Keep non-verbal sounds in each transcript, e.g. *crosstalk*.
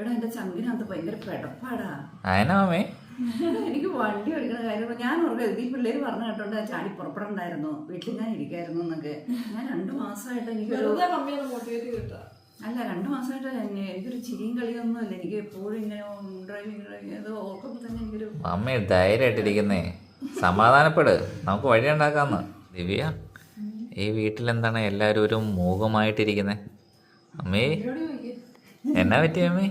എടാ എന്റെ ചങ്കിനകത്ത് ഭയങ്കര പെടപ്പാടാ. അതിനാമേ എനിക്ക് വണ്ടി ഓടിക്കുന്ന കാര്യം ഞാൻ ഓർക്കും ഈ പിള്ളേര് പറഞ്ഞു കേട്ടോണ്ട് ചാടി പുറപ്പെടണ്ടായിരുന്നു. വീട്ടിൽ ഞാൻ ഇരിക്കായിരുന്നു എന്നൊക്കെ. ഞാൻ രണ്ടു മാസമായിട്ട് എനിക്കൊരു അല്ല രണ്ടു മാസമായിട്ട് എന്നെ എനിക്കൊരു ചിരിയും കളിയൊന്നുമില്ല എനിക്ക് എപ്പോഴും ഇങ്ങനെ ഡ്രൈവിംഗ് ഡ്രൈവിംഗ് അത് ഓർക്കുമ്പോൾ തന്നെ എനിക്കൊരു അമ്മ ധൈര്യമായിട്ടിരിക്കുന്നേ. സമാധാനപ്പെട്. നമുക്ക് വഴി ഉണ്ടാക്കാന്ന്. ദിവ്യ ഈ വീട്ടിലെന്താണ് എല്ലാവരും ഒരു മൂകമായിട്ടിരിക്കുന്നേ അമ്മേ എന്നാ പറ്റിയ അമ്മേ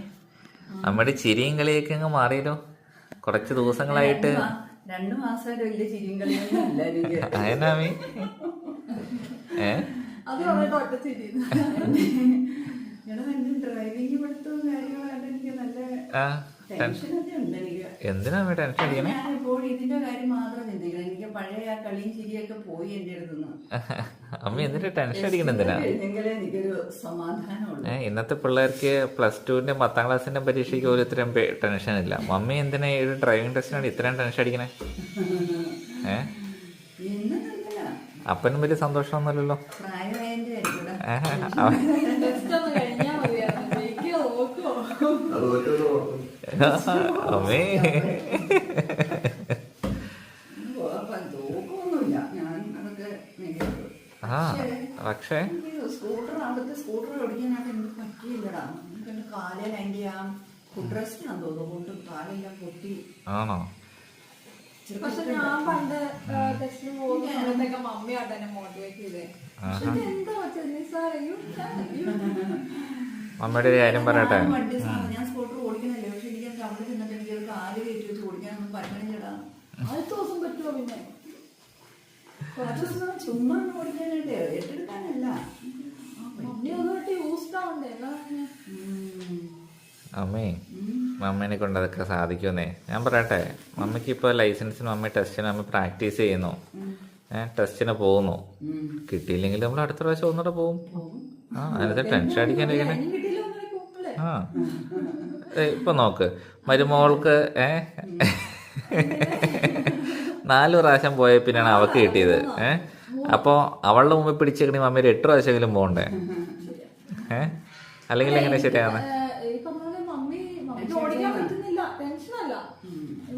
അമ്മയുടെ ചിരിയും കളിയൊക്കെ അങ്ങ് മാറിയല്ലോ. കുറച്ച് ദിവസങ്ങളായിട്ട്. രണ്ടു മാസമായിട്ട് വലിയ ചിരിയും കളിയൊന്നും ഏ? അത് പറഞ്ഞിട്ട് ഒറ്റ ചിരി. എടാ എന്റെ ഡ്രൈവിംഗ് പഠിത്തവും കാര്യങ്ങളായിട്ട് എനിക്ക് നല്ല ടെൻഷനൊക്കെ ഉണ്ട് എനിക്ക്. എന്തിനാ ടെൻഷൻ അടിക്കണേ? ഞാൻ ഇപ്പോൾ ഇതിന്റെ കാര്യം മാത്രം ചിന്തിക്കണം. എനിക്ക് പഴയ ആ കളിയും ചിരിയൊക്കെ പോയി എന്റെ അടുത്തുനിന്ന്. *laughs* അമ്മ എന്നിട്ട് ടെൻഷൻ അടിക്കണം എന്തിനാ? ഇന്നത്തെ പിള്ളേർക്ക് പ്ലസ് ടുവിന്റെ പത്താം ക്ലാസ്സിന്റെ പരീക്ഷയ്ക്ക് ഒരു ഇത്രയും ടെൻഷൻ ഇല്ല. മമ്മി എന്തിനാ ഈ ഒരു ഡ്രൈവിംഗ് ടെസ്റ്റിനാണ് ഇത്രയും ടെൻഷൻ അടിക്കണേ? ഏ? അപ്പനും വലിയ സന്തോഷമൊന്നുമല്ലോ പ്രായമായതിന്റെ *laughs* ആയിരിക്കും ഏഹ്, അവൻ- ടെസ്റ്റ് ഒന്ന് കഴിഞ്ഞാൽ മതിയായിരുന്നു ജയിക്കോ നോക്കോ അമ്മേ തോക്കൊന്നുമില്ല ഞാൻ അതൊക്കെ നേരിട്ടു. ആ പക്ഷേ എനിക്ക് സ്കൂട്ടർ അവിടുത്തെ സ്കൂട്ടർ ഓടിക്കാനായിട്ട് എനിക്ക് പറ്റിയില്ലടാ. എനിക്ക് എന്റെ കാലിൽ അതിന്റെ ആ ഫുഡ്രസ്റ്റിനാന്ന് തോന്നുന്നു. കൊണ്ട് കാലെല്ലാം പൊട്ടി. ആണോ? പക്ഷെ ഞാൻ പണ്ട് ടെസ്റ്റിന് എന്നെ മോട്ടിവേറ്റ് ചെയ്തേ. എന്താ മമ്മിയുടെ ഒരു കാര്യം പറയട്ടെ. ഞാൻ സ്കൂട്ടർ ഓടിക്കുന്നില്ല? പക്ഷെ എനിക്ക് അവിടെ ചെന്നിട്ട് എനിക്ക് ഒരു കാൽ കയറ്റി വെച്ച് ഓടിക്കാനൊന്നും പറ്റണില്ലടാ. അടുത്ത ദിവസം പറ്റുമോ പിന്നെ? ദിവസം ചുമ്മാ ഓടിക്കാനായിട്ട് ഏറ്റെടുക്കാനല്ല. അമ്മേ. മമ്മേനെ കൊണ്ട് അതൊക്കെ സാധിക്കുമെന്നേ. ഞാൻ പറയട്ടെ മമ്മയ്ക്ക് ഇപ്പോൾ ലൈസൻസിന് മമ്മ ടെസ്റ്റിന് അമ്മ പ്രാക്ടീസ് ചെയ്യുന്നു. ഞാൻ ടെസ്റ്റിന് പോകുന്നു. കിട്ടിയില്ലെങ്കിൽ നമ്മൾ അടുത്ത പ്രാവശ്യം ഒന്നുകൂടെ പോകും. ആ അതിനകത്ത് ടെൻഷൻ അടിക്കാനിരിക്കണേ ആ. ഇപ്പൊ നോക്ക്. മരുമോൾക്ക് ഏ? നാല് പ്രാവശ്യം പോയ പിന്നെയാണ് അവക്ക് കിട്ടിയത്. ഏ? അപ്പോ അവളുടെ മുമ്പിൽ പിടിച്ചേക്കണി മമ്മി ഒരു എട്ട് പ്രാവശ്യമെങ്കിലും പോകണ്ടേ? ഏ? അല്ലെങ്കിൽ എങ്ങനെ ശരിയാണ്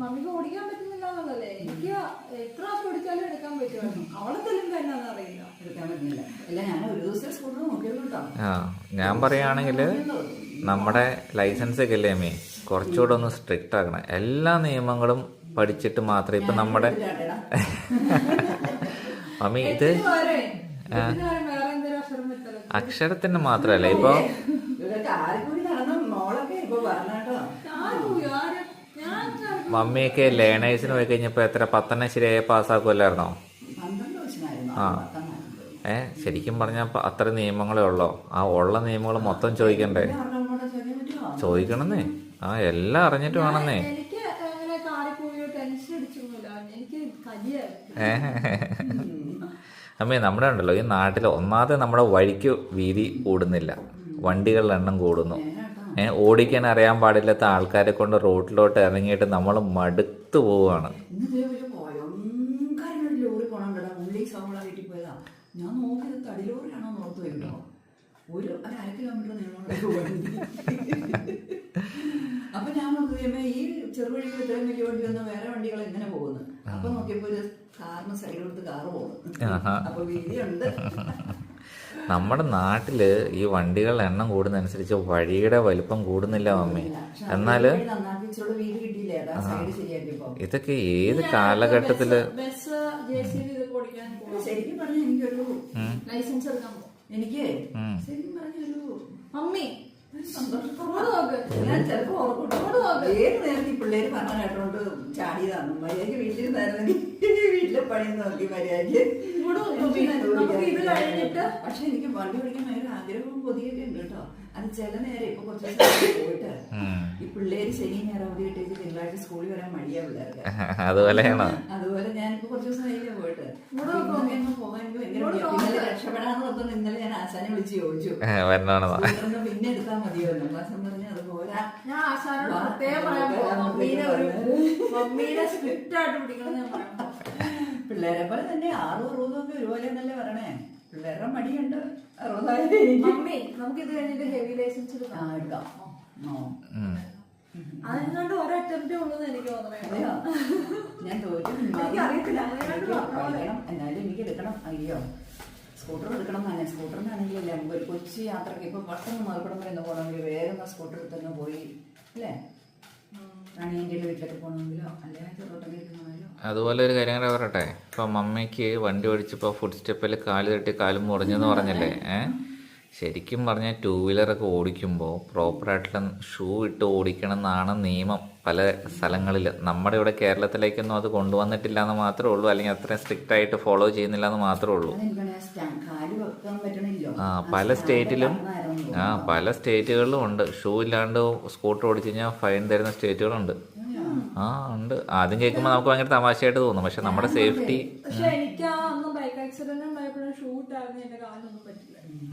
മമ്മിക്ക് ഓടിക്കാൻ പറ്റുന്നില്ല. എന്നുള്ളതല്ലേ. എനിക്ക് എത്ര പ്രാവശ്യം ഓടിച്ചാലും എടുക്കാൻ പറ്റുമായിരുന്നു അവളെ തെല്ലുമ്പോ എന്നാന്ന് അറിയില്ല. എടുക്കാൻ പറ്റുന്നില്ല. അല്ല ഞാൻ ഒരു ദിവസം സ്കൂട്ടർ ഞാൻ പറയുകയാണെങ്കിൽ നമ്മുടെ ലൈസൻസ് ഒക്കെ അല്ലേ അമ്മേ? കുറച്ചുകൂടെ ഒന്ന് സ്ട്രിക്റ്റ് ആക്കണം. എല്ലാ നിയമങ്ങളും പഠിച്ചിട്ട് മാത്രമേ ഇപ്പൊ നമ്മുടെ. മമ്മി ഇത് അക്ഷരത്തിന് മാത്രമല്ല ഇപ്പൊ മമ്മിയൊക്കെ ലേണേഴ്സിന് പോയി കഴിഞ്ഞപ്പോ എത്ര പത്തെണ്ണം ശരിയായ പാസ്സാക്കുമല്ലായിരുന്നോ ആ. ഏ ശരിക്കും പറഞ്ഞാൽ അത്ര നിയമങ്ങളേ ഉള്ളോ? ആ ഉള്ള നിയമങ്ങൾ മൊത്തം ചോദിക്കണ്ടേ? ചോദിക്കണമെന്നേ. ആ എല്ലാം അറിഞ്ഞിട്ട് വേണമെന്നേ എനിക്ക് അങ്ങനെ കാറി പോയോ ടെൻഷൻ അടിച്ചൊന്നുമില്ല എനിക്ക് കലിയായിരുന്നു ഏ അമ്മേ നമ്മുടെ ഉണ്ടല്ലോ ഈ നാട്ടിൽ ഒന്നാമത്തെ നമ്മുടെ വഴിക്ക് വീതി കൂടുന്നില്ല. വണ്ടികളുടെ എണ്ണം കൂടുന്നു. ഓടിക്കാൻ അറിയാൻ പാടില്ലാത്ത ആൾക്കാരെ കൊണ്ട് റോഡിലോട്ട് ഇറങ്ങിയിട്ട് നമ്മൾ മടുത്തു പോവുകയാണ്. ഞാൻ നോക്കിയത് തടി ലോറിയാണോ നോർത്തു വരുമ്പോ ഒരു അര കിലോമീറ്റർ നീളമുള്ള അപ്പൊ ഞാൻ നോക്കുകയമ്മേ ഈ ചെറുവഴിയിൽ ഇത്രയും വലിയ വണ്ടി വന്ന വേറെ വണ്ടികൾ എങ്ങനെ പോകുന്നു. അപ്പൊ നോക്കിയപ്പോ ഒരു കാറിന് സൈഡ് കൊടുത്ത് കാറ് പോകുന്നു. അപ്പൊ വീതിയുണ്ട്. നമ്മുടെ നാട്ടിൽ ഈ വണ്ടികളുടെ എണ്ണം കൂടുന്നതനുസരിച്ച് വഴിയുടെ വലിപ്പം കൂടുന്നില്ല മമ്മി. എന്നാൽ എന്നാൽ ഇതൊക്കെ ഏത് കാലഘട്ടത്തിൽ ശരിക്കും പറഞ്ഞ എനിക്കൊരു ലൈസൻസ് എടുക്കാൻ എനിക്ക്. ശരിക്കും പറഞ്ഞൊരു മമ്മി ചിലപ്പോ ഏത് നേരത്തെ ഈ പിള്ളേര് പറഞ്ഞ കേട്ടോണ്ട് ചാടിയതാണ് മര്യാദയ്ക്ക് വീട്ടിലിരുന്നായിരുന്നെങ്കിൽ വീട്ടിലെ പണി നോക്കി മര്യാദയ്ക്ക് പക്ഷെ എനിക്ക് വണ്ടി ഓടിക്കാൻ ഭയങ്കര ആഗ്രഹവും കൊതിയൊക്കെ ഉണ്ട് കേട്ടോ. അത് ചില നേരം ഇപ്പൊ കുറച്ച് ദിവസം പോയിട്ട്. ഈ പിള്ളേര് ശനി നേരം അവധി കിട്ടിയിട്ട് തിങ്കളാഴ്ച സ്കൂളിൽ വരാൻ മടിയാ പിള്ളേർക്ക്. അതുപോലെയാണോ? അതുപോലെ ഞാനിപ്പോ കുറച്ച് ദിവസം കഴിഞ്ഞാൽ പോയിട്ട്. ഇവിടെ പോകാൻ എനിക്ക് ഭയങ്കര രക്ഷപ്പെടാന്ന് പറഞ്ഞു ഇന്നലെ ഞാൻ ആശാനെ വിളിച്ച് ചോദിച്ചു. പിന്നെ എടുത്താൽ മതിയോ ക്ലാസ് ഞാൻ ആശാനോട് പ്രത്യേകം പറയാൻ മമ്മീനെ ഒരു മമ്മീനെ സ്ട്രിക്റ്റ് ആയിട്ട് പിടിക്കണം ഞാൻ പറയാം. പിള്ളേരെ പോലെ തന്നെ ആറും റൂമൊക്കെ ഒക്കെ ഒരുപോലെ എന്നല്ലേ പറയണേ? പിള്ളേരുടെ മടിയുണ്ട്. അറുപതായിരം എനിക്ക്. മമ്മി നമുക്ക് ഇത് കഴിഞ്ഞിട്ട് ഹെവി ലൈസൻസ് ആ എടുക്കാം. അതിനുകൊണ്ട് ഒരു അറ്റംപ്റ്റേ ഉള്ളൂ എനിക്ക് തോന്നുന്നത് ഞാൻ തോറ്റു എനിക്കറിയത്തില്ല, എന്നാലും എനിക്ക് എടുക്കണം. അയ്യോ. സ്കൂട്ടർ എടുക്കണം തന്നെ സ്കൂട്ടറിനാണെങ്കിലല്ലേ നമുക്ക് ഒരു കൊച്ചു യാത്രയ്ക്ക് ഇപ്പൊ പെട്ടെന്ന് മറുപടം വരെ ഒന്ന് പോകണമെങ്കിൽ വേഗം ആ സ്കൂട്ടർ എടുത്തു പോയി അല്ലേ? വീട്ടിലൊക്കെ പോകണമെങ്കിലോ അല്ലെങ്കിൽ അതുപോലെ ഒരു കാര്യം കൂടെ പറയട്ടെ ഇപ്പൊ മമ്മയ്ക്ക് വണ്ടി ഓടിച്ചപ്പോൾ ഫുഡ് സ്റ്റെപ്പിൽ കാൽ തട്ടി കാലും മുറിഞ്ഞെന്ന് പറഞ്ഞല്ലേ ഏ? ശരിക്കും പറഞ്ഞാൽ ടൂ വീലറൊക്കെ ഓടിക്കുമ്പോൾ പ്രോപ്പറായിട്ടുള്ള ഷൂ ഇട്ട് ഓടിക്കണം എന്നാണ് നിയമം പല സ്ഥലങ്ങളിൽ നമ്മുടെ ഇവിടെ കേരളത്തിലേക്കൊന്നും അത് കൊണ്ടുവന്നിട്ടില്ല എന്ന് മാത്രമേ ഉള്ളൂ അല്ലെങ്കിൽ അത്രയും സ്ട്രിക്റ്റ് ആയിട്ട് ഫോളോ ചെയ്യുന്നില്ല എന്ന് മാത്രമേ ഉള്ളൂ ആ പല സ്റ്റേറ്റിലും ആ പല സ്റ്റേറ്റുകളിലും ഉണ്ട്. ഷൂ ഇല്ലാണ്ട് സ്കൂട്ടർ ഓടിച്ചു കഴിഞ്ഞാൽ ഫൈൻ തരുന്ന സ്റ്റേറ്റുകളുണ്ട്. ആ ഉണ്ട്. ആദ്യം കേൾക്കുമ്പോൾ നമുക്ക് ഭയങ്കര തമാശയായിട്ട് തോന്നും. പക്ഷെ നമ്മുടെ സേഫ്റ്റി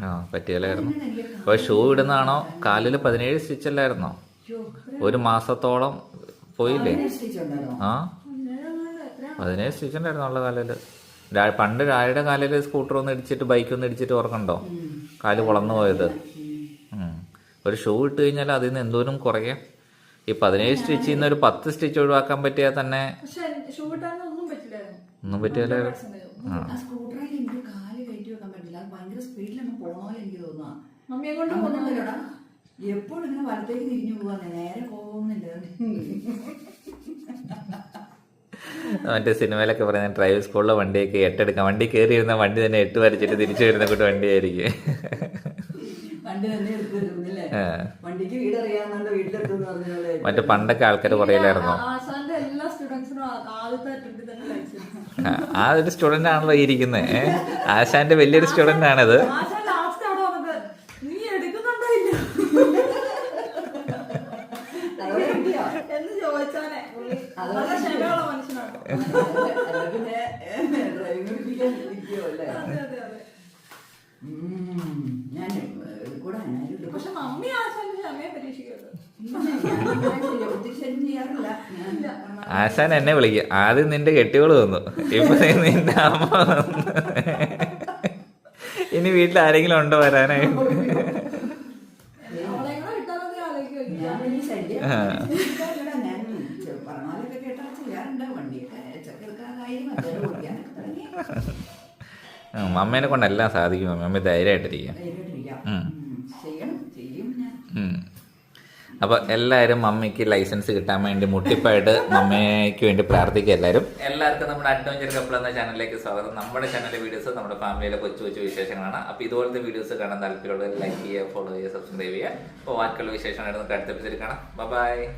ആ പറ്റിയല്ലായിരുന്നു. അപ്പോൾ ഷൂ ഇടുന്നതാണോ? കാലിൽ പതിനേഴ് സ്റ്റിച്ച് അല്ലായിരുന്നോ? ഒരു മാസത്തോളം പോയില്ലേ? ആ. പതിനേഴ് സ്റ്റിച്ച് ഉണ്ടായിരുന്നു ഉള്ള കാലിൽ പണ്ട് രാവിലെ കാലിൽ സ്കൂട്ടർ ഒന്ന് ഇടിച്ചിട്ട് ബൈക്ക് ഒന്ന് ഇടിച്ചിട്ട് ഓർക്കണ്ടോ കാൽ വളർന്നു പോയത്. ഒരു ഷൂ ഇട്ട് കഴിഞ്ഞാൽ അതിൽ നിന്ന് എന്തോരം കുറയാം. ഈ പതിനേഴ് സ്റ്റിച്ച് നിന്ന് ഒരു പത്ത് സ്റ്റിച്ച് ഒഴിവാക്കാൻ പറ്റിയാൽ തന്നെ ഒന്നും പറ്റില്ലായിരുന്നു. ഒന്നും പറ്റിയല്ലേ സ്കൂട്ടറിൽ എനിക്ക് കാൽ കയറ്റി വെക്കാൻ പറ്റില്ല. എപ്പോഴും ഇങ്ങനെ വലത്തേക്ക് തിരിഞ്ഞു പോവാ. നേരെ പോകുന്നില്ല. മറ്റേ സിനിമയിലൊക്കെ പറയുന്ന ഡ്രൈവ് സ്കൂളിലെ വണ്ടിയൊക്കെ എട്ടെടുക്കാം വണ്ടി കയറി ഇരുന്ന വണ്ടി തന്നെ എട്ട് വരച്ചിട്ട് തിരിച്ചു വരുന്ന കൂട്ട് വണ്ടിയായിരിക്കും. മറ്റേ പണ്ടൊക്കെ ആൾക്കാർ പറയലായിരുന്നു. ആ, ഒരു സ്റ്റുഡന്റ് ആണല്ലോ ഈ ഇരിക്കുന്നത് ആശാന്റെ വലിയൊരു സ്റ്റുഡന്റ് ആണിത് ആശാൻ ലാസ്റ്റ് അവിടെ വന്നത് നീ എടുക്കുന്നുണ്ടോ ഇല്ല അതോടെ കിട്ടിയോ? എന്ന് ചോദിച്ചാനെ നല്ല ക്ഷമയുള്ള മനുഷ്യനാണ്? പിന്നെ ഡ്രൈവിംഗ് പഠിപ്പിക്കാൻ. ഞാൻ കൂടെ. പക്ഷെ മമ്മി ആശാന്റെ ക്ഷമയെ പരീക്ഷിക്കരുത്. ആശാൻ എന്നെ വിളിക്കും. ആദ്യം നിന്റെ കെട്ടിയോൾ തോന്നു ഇപ്പൊ നിന്റെ അമ്മ വന്നു. ഇനി വീട്ടിൽ ആരെങ്കിലും ഉണ്ടോ വരാനായിട്ട്? അവളെ ഉം. കൊണ്ട് എല്ലാം ചെയ്യും അമ്മ ഉം. അപ്പൊ എല്ലാവരും മമ്മിക്ക് ലൈസൻസ് കിട്ടാൻ വേണ്ടി മുട്ടിപ്പായിട്ട് മമ്മയ്ക്ക് വേണ്ടി പ്രാർത്ഥിക്കുക എല്ലാവരും. എല്ലാവർക്കും നമ്മുടെ അഡ്വഞ്ചർ കപ്പിൾ എന്ന ചാനലിലേക്ക് സ്വാഗതം. നമ്മുടെ ചാനലിലെ വീഡിയോസ് നമ്മുടെ ഫാമിലിയിലെ കൊച്ചു കൊച്ചു വിശേഷങ്ങളാണ്. അപ്പൊ ഇതുപോലത്തെ വീഡിയോസ് കാണാൻ താല്പര്യമുള്ളവർ ലൈക്ക് ചെയ്യുക ഫോളോ ചെയ്യുക സബ്സ്ക്രൈബ് ചെയ്യുക. അപ്പോൾ ബാക്കിയുള്ള വിശേഷങ്ങളായിട്ട് നമുക്ക് അടുത്ത എപ്പിസോഡിൽ കാണാം. ബൈ